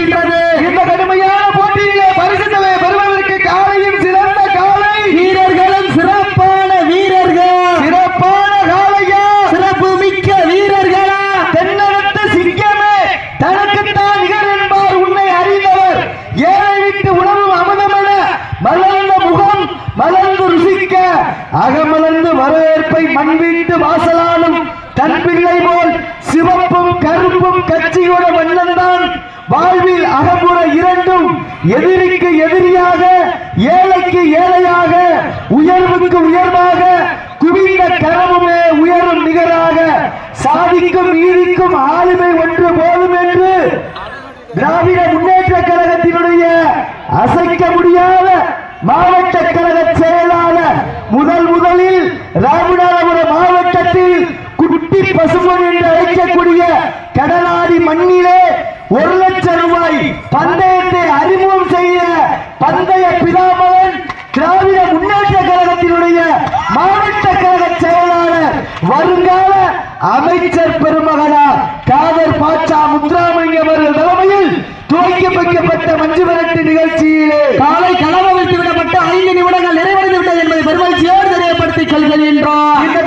இருக்கின்றது இந்த கடுமையான போட்டியிலே பரிசுத்தவை பெறுவதற்கு காலையும் சிறந்த காலை. வீரர்களும் சிறப்பான வீரர்கள்? சிறப்பான காலையா சிறப்பு மிக்க வீரர்களா? தென்னகத்து சிங்கமே. தனக்குத்தான் நிகர் என்பார் உன்னை அறிந்தவர். ஏழை விட்டு உணவும் அமுதமென மலர்ந்த முகம் மலர்ந்து ருசிக்க அகமலர்ந்து வரவேற்பை மண்வீட்டு வாசலாலும் தன் பிள்ளை போல் சிவப்பும் கருப்பும் வண்ணன்தான் வாழ்வில் அகமுற இரண்டும் எதிரிக்கு எதிரியாக ஏழைக்கு ஏழையாக உயர்வுக்கு உயர்வாக குவிந்த கரமுமே உயரும் நிகராக சாதிக்கும் நீதிக்கும் ஆளுமை ஒன்று போதும் என்று திராவிட முன்னேற்ற கழகத்தினுடைய அசைக்க முடியாத மாவட்ட கழக செயலாளர் முதல் முதலில் ராமநாதபுரம் மாவட்டத்தில் குட்டி பசுமன் என்று அழைக்கக்கூடிய பந்தயத்தை அறிமுகம் செய்த பந்தய பிதாமகன் திராவிட முன்னேற்ற கழகத்தினுடைய மாவட்ட கழக செயலாளர் வருங்கால அமைச்சர் பெருமகனார் காதர் பாட்சா முத்துராமலிங்கம் அவர்கள் தலைமையில் துவக்கி வைக்கப்பட்ட மஞ்சு விரட்டு நிகழ்ச்சியிலே காலை கலவை விடப்பட்ட ஐந்து நிமிடங்கள் நிறைவடைந்து விட்டது என்பதை பெருமகிழ்ச்சியோடு தெரியப்படுத்திக் கொள்கின்றோம் இந்த